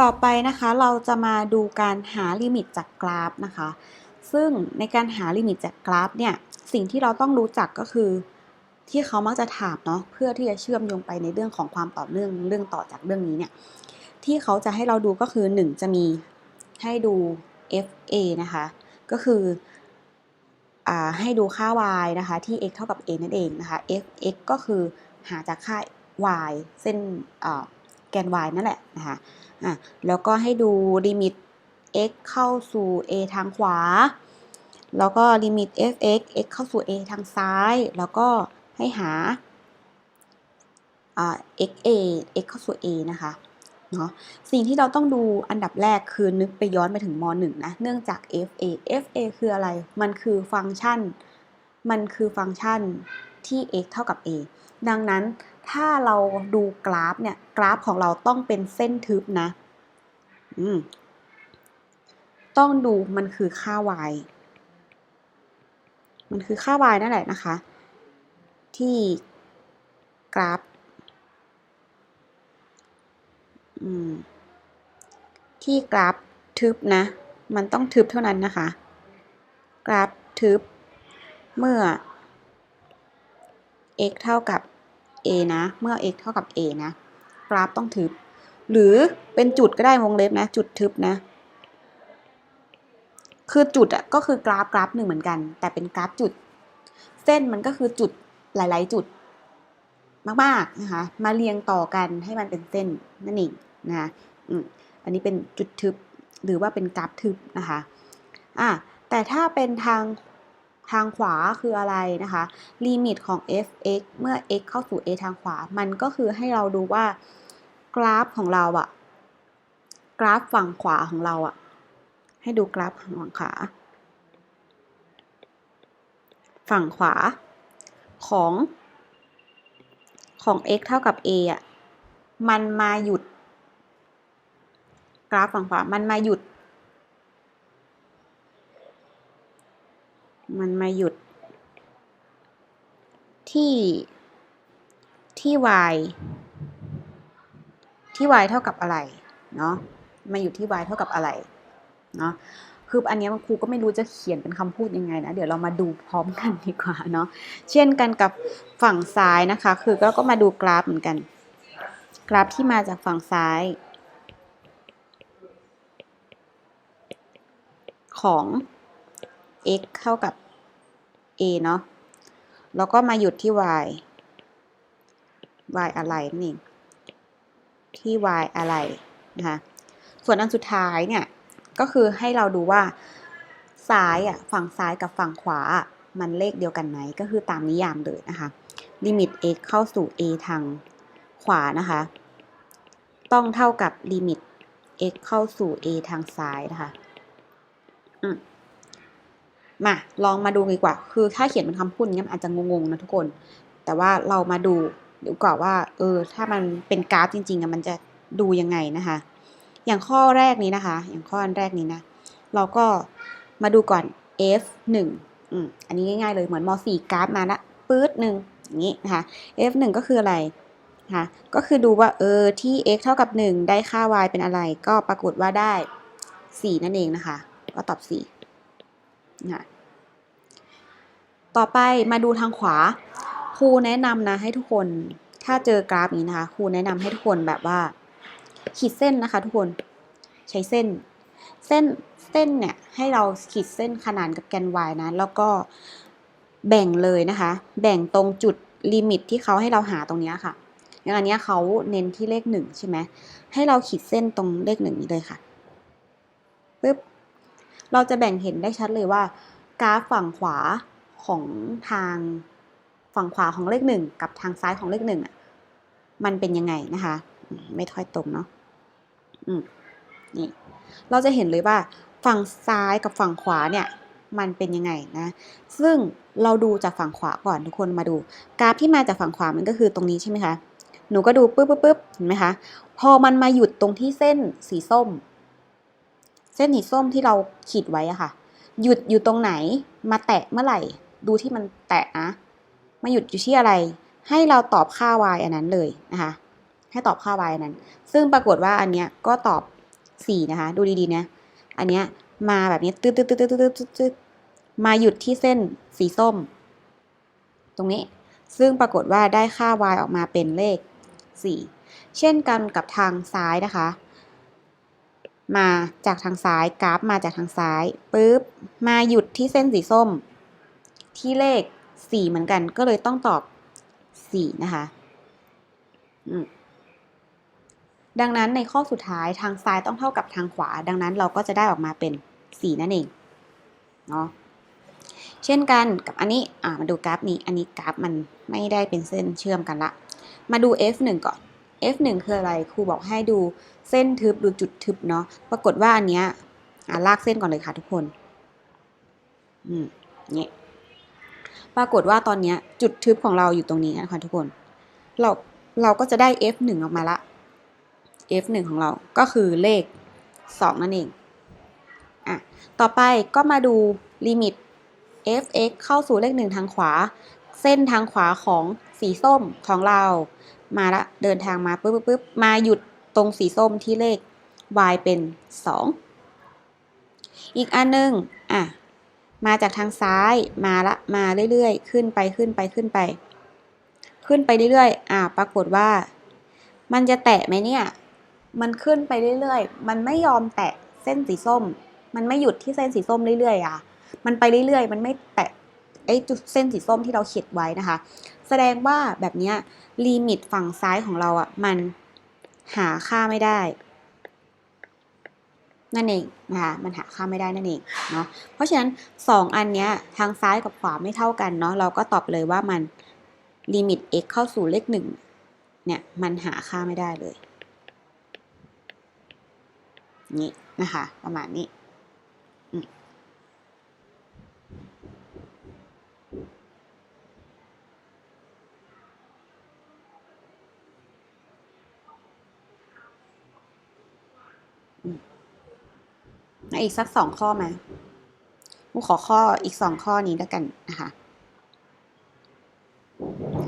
ต่อไปนะคะเราจะมาดูการหาลิมิตจากกราฟนะคะ ซึ่งในการหาลิมิตจากกราฟเนี่ยสิ่งที่เราต้องรู้จักก็คือ ที่เขามักจะถามเนาะเพื่อที่จะเชื่อมโยงไปในเรื่องของความต่อเนื่องเรื่องต่อจากเรื่องนี้เนี่ยที่เขาจะให้เราดูก็คือ 1 จะมีให้ดู fa นะคะ ก็คืออให้ดูค่า y นะคะ ที่ x เท่ากับ a นั่นเองนะคะ fx ก็คือหาจากค่า y เส้น แกน y นั่นแหละนะคะอะแล้วก็ให้ดูลิมิต x เข้าสู่ a ทางขวา แล้วก็ลิมิต fx x เข้าสู่ a ทางซ้าย แล้วก็ให้หาอ่า xa x เข้าสู่ a นะคะเนาะสิ่งที่เราต้องดูอันดับแรกคือนึกไปย้อนไปถึงม .1 นะเนื่องจาก fa fa คืออะไร มันคือฟังก์ชัน มันคือฟังก์ชันที่ x เท่ากับ a ดังนั้น ถ้าเราดูกราฟเนี่ย กราฟของเราต้องเป็นเส้นทึบนะ อืม ต้องดูมันคือค่า y มันคือค่า y นั่นแหละนะคะ ที่กราฟ อืม ที่กราฟทึบนะ มันต้องทึบเท่านั้นนะคะ กราฟทึบ เมื่อ x เท่ากับ a นะ เมื่อ x เท่ากับ a นะ กราฟต้องทึบ หรือเป็นจุดก็ได้วงเล็บนะ จุดทึบนะ คือจุดอะก็คือกราฟกราฟหนึ่งเหมือนกัน แต่เป็นกราฟจุด เส้นมันก็คือจุดหลาย ๆ จุด มากๆนะคะ มาเรียงต่อกันให้มันเป็นเส้นนั่นเองนะคะอันนี้เป็นจุดทึบหรือว่าเป็นกราฟทึบนะคะอะแต่ถ้าเป็นทาง ทางขวาคืออะไรนะคะลิมิตของ f(x) เมื่อ x เข้าสู่ a ทางขวา มันก็คือให้เราดูว่ากราฟของเราอะกราฟฝั่งขวาของเราอะให้ดูกราฟฝั่งขวาฝั่งขวาของของ x เท่ากับ a อะมันมาหยุด กราฟฝั่งขวา มันมาหยุด มันมาหยุด ที่ที่ y ที่ y เท่ากับอะไรเนาะมาอยู่ที่ y เท่ากับอะไรเนาะคืออันนี้ครูก็ไม่รู้จะเขียนเป็นคำพูดยังไงนะเดี๋ยวเรามาดูพร้อมกันดีกว่าเนาะเช่นกันกับฝั่งซ้ายนะคะ คือเราก็มาดูกราฟเหมือนกัน กราฟที่มาจากฝั่งซ้าย ของ x เท่ากับ a เนาะแล้วก็มาหยุดที่ y y อะไรนั่ที่ y อะไรนะคะส่วนอันสุดท้ายเนี่ยก็คือให้เราดูว่าซ้ายอะฝั่งซ้ายกับฝั่งขวา มันเลขเดียวกันไหมก็คือตามนิยามเลยนะคะลิมิต x เข้าสู่ a ทางขวานะคะ ต้องเท่ากับลิมิต x เข้าสู่ a ทางซ้ายนะคะ อืม มาลองมาดูดีกว่า คือถ้าเขียนเป็นคำพูดอย่างนี้มันอาจจะงงๆนะทุกคน แต่ว่าเรามาดูเดีกว่าว่า เออ ถ้ามันเป็นกราฟจริงๆอะมันจะดูยังไงนะคะ อย่างข้อแรกนี้นะคะ อย่างข้ออันแรกนี้นะ เราก็มาดูก่อน f 1อืมอันนี้ง่ายๆเลยเหมือนม .4 กราฟมาละปื๊ดหนึ่งอย่างนี้นะคะ f 1ก็คืออะไรคะก็คือดูว่าเออที่ x เท่ากับ 1 ได้ค่า y เป็นอะไร ก็ปรากฏว่าได้ 4 นั่นเองนะคะ ก็ตอบ 4 นะต่อไปมาดูทางขวา ครูแนะนำนะให้ทุกคน ถ้าเจอกราฟนี้นะคะ ครูแนะนำให้ทุกคนแบบว่า ขีดเส้นนะคะ ทุกคน ใช้เส้น เส้น เส้นเนี่ย ให้เราขีดเส้นขนานกับแกน y นะ แล้วก็แบ่งเลยนะคะ แบ่งตรงจุดลิมิตที่เขาให้เราหาตรงนี้ค่ะ อย่างอันนี้เขาเน้นที่เลขหนึ่งใช่ไหม ให้เราขีดเส้นตรงเลขหนึ่งนี้เลยค่ะปึ๊บ เราจะแบ่งเห็นได้ชัดเลยว่ากราฟฝั่งขวาของทางฝั่งขวาของเลขหนึ่งกับทางซ้ายของเลขหนึ่งอะมันเป็นยังไงนะคะ ไม่ค่อยตรงเนาะอืมนี่เราจะเห็นเลยว่าฝั่งซ้ายกับฝั่งขวาเนี่ยมันเป็นยังไงนะ ซึ่งเราดูจากฝั่งขวาก่อนทุกคนมาดู กราฟที่มาจากฝั่งขวามันก็คือตรงนี้ใช่ไหมคะ หนูก็ดูปึ๊บปึ๊บปึ๊บเห็นไหมคะ พอมันมาหยุดตรงที่เส้นสีส้ม ส้นสีส้มที่เราขีดไว้อะค่ะ หยุดอยู่ตรงไหน มาแตะเมื่อไหร่ ดูที่มันแตะนะมาหยุดอยู่ที่อะไร ให้เราตอบค่า y อันนั้นเลยนะคะ ให้ตอบค่า y อันนั้น ซึ่งปรากฏว่าอันเนี้ยก็ตอบสี่นะคะ ดูดีๆนะอันเนี้ยมาแบบนี้ตืดตืดตืดตืดตืดตืดมาหยุดที่เส้นสีส้ม ตรงนี้ ซึ่งปรากฏว่าได้ค่า y ออกมาเป็นเลข 4 เช่นกันกับทางซ้ายนะคะ มาจากทางซ้ายกราฟมาจากทางซ้ายปุ๊บมาหยุดที่เส้นสีส้ม ที่เลข 4 เหมือนกัน ก็เลยต้องตอบ 4 นะคะอืมดังนั้นในข้อสุดท้ายทางซ้ายต้องเท่ากับทางขวา ดังนั้นเราก็จะได้ออกมาเป็น 4 นั่นเองเนาะเช่นกันกับอันนี้อ่ามาดูกราฟนี้ อันนี้กราฟมันไม่ได้เป็นเส้นเชื่อมกันละ มาดู F1 ก่อน F1 คืออะไรครูบอกให้ดูเส้นทึบดูจุดทึบเนาะปรากฏว่าอันเนี้ยลากเส้นก่อนเลยค่ะทุกคนอืมนี่ปรากฏว่าตอนเนี้ยจุดทึบของเราอยู่ตรงนี้นะคะทุกคน เราเราก็จะได้ F1 ออกมาละ F1 ของเราก็คือเลข 2 นั่นเองอะต่อไปก็มาดูลิมิต fx เข้าสู่เลขหนึ่งทางขวา เส้นทางขวาของสีส้มของเรา มาละเดินทางมาปุ๊บปุ๊บมาหยุดตรงสีส้มที่เลข y เป็น 2 อีกอันหนึงอะมาจากทางซ้ายมาละมาเรื่อยๆ ขึ้นไปขึ้นไปขึ้นไป ขึ้นไปเรื่อยๆอะปรากฏว่า มันจะแตะไหมเนี่ย มันขึ้นไปเรื่อยๆ มันไม่ยอมแตะเส้นสีส้ม มันไม่หยุดที่เส้นสีส้มเรื่อยๆอะ มันไปเรื่อยๆ มันไม่แตะ ไอ้จุดเส้นสีส้มที่เราเขียนไว้นะคะ แสดงว่าแบบนี้ลิมิตฝั่งซ้ายของเราอะมันหาค่าไม่ได้ นั่นเองนะคะมันหาค่าไม่ได้นั่นเองเนาะเพราะฉะนั้น 2 อันเนี้ยทางซ้ายกับขวาไม่เท่ากันเนาะเราก็ตอบเลยว่ามันลิมิต x เข้าสู่เลขหนึ่งเนี่ยมันหาค่าไม่ได้เลยนี่นะคะ ประมาณนี้ อีกสักสองข้อไหมกูขอข้ออีกสองข้อนี้แล้วกันนะคะ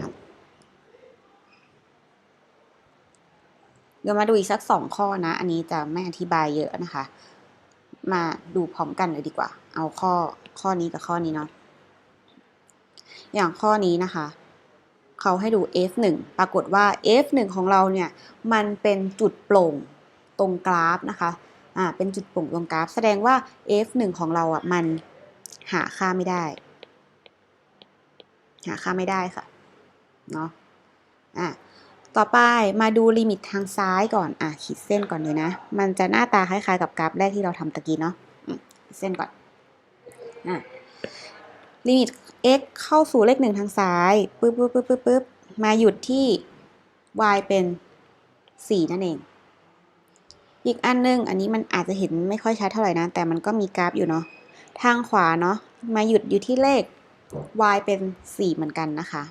ครับเดี๋ยวมาดูอีกสักสองข้อนะ อันนี้จะไม่อธิบายเยอะนะคะ มาดูพร้อมกันเลยดีกว่า เอาข้อข้อนี้กับข้อนี้เนาะ อย่างข้อนี้นะคะ เขาให้ดู f1 ปรากฏว่า f1 ของเราเนี่ย มันเป็นจุดโปร่ง ตรงกราฟนะคะอ่าเป็นจุดปร่งตรงกราฟ แสดงว่า f1 ของเราอะมันหาค่าไม่ได้ หาค่าไม่ได้ค่ะเนาะอะต่อไปมาดูลิมิตทางซ้ายก่อน อะขีดเส้นก่อนเลยนะ มันจะหน้าตาคล้ายๆกับกราฟแรกที่เราทำตะกี้เนาะขีดเส้นก่อน อะ ลิมิต x เข้าสู่เลขหนึ่งทางซ้ายปึ๊บปึ๊บปึ๊บปึ๊บมาหยุดที่ y เป็น 4 นั่นเอง อีกอันนึง อันนี้มันอาจจะเห็นไม่ค่อยชัดเท่าไหร่นะ แต่มันก็มีกราฟอยู่เนาะ ทางขวาเนาะ มาหยุดอยู่ที่เลข y เป็น 4 เหมือนกันนะคะ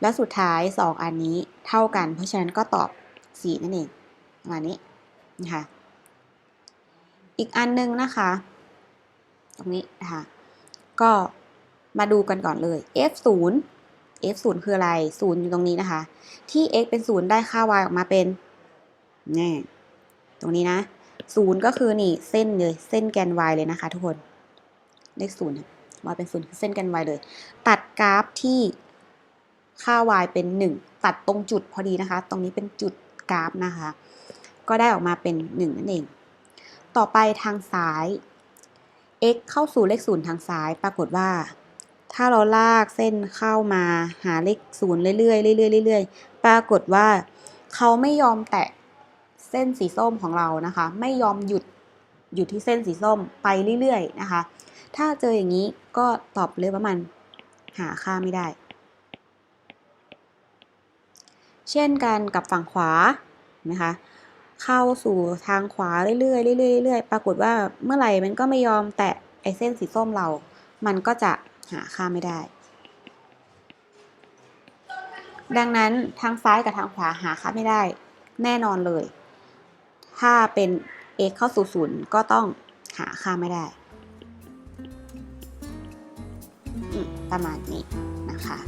แล้วสุดท้าย 2 อันนี้เท่ากัน เพราะฉะนั้นก็ตอบ 4 นั่นเองประมาณนี้นะคะ อีกอันนึงนะคะ ตรงนี้นะคะ ก็มาดูกันก่อนเลย f 0 f 0คืออะไร 0 อยู่ตรงนี้นะคะ ที่ x เป็น 0 ได้ค่า y ออกมาเป็นนี่ รงนี้นะ0ก็คือนี่เส้นเลยเส้นแกน y เลยนะคะทุกคน เลข0 y เป็น0คือเส้นแกน y เลย ตัดกราฟที่ค่า y เป็น 1 ตัดตรงจุดพอดีนะคะ ตรงนี้เป็นจุดกราฟนะคะ ก็ได้ออกมาเป็น 1 นั่นเอง ต่อไปทางซ้าย x เข้าสู่เลข0ทางซ้าย ปรากฏว่า ถ้าเราลากเส้นเข้ามาหาเลข0เรื่อยๆเรื่อยๆเรื่อยๆปรากฏว่าเขาไม่ยอมแตะ ส้นสีส้มของเรานะคะ ไม่ยอมหยุดหยุดที่เส้นสีส้มไปเรื่อยๆนะคะ ถ้าเจออย่างนี้ก็ตอบเลยว่ามันหาค่าไม่ได้ เช่นกันกับฝั่งขวานะคะ เข้าสู่ทางขวาเรื่อยๆเรื่อยๆเรื่อยๆปรากฏว่าเมื่อไหร่มันก็ไม่ยอมแตะไอเส้นสีส้มเรา มันก็จะหาค่าไม่ได้ ดังนั้นทางซ้ายกับทางขวาหาค่าไม่ได้ แน่นอนเลย ถ้าเป็น x เข้าสู่ศูนย์ก็ต้องหาค่าไม่ได้ ประมาณนี้นะคะ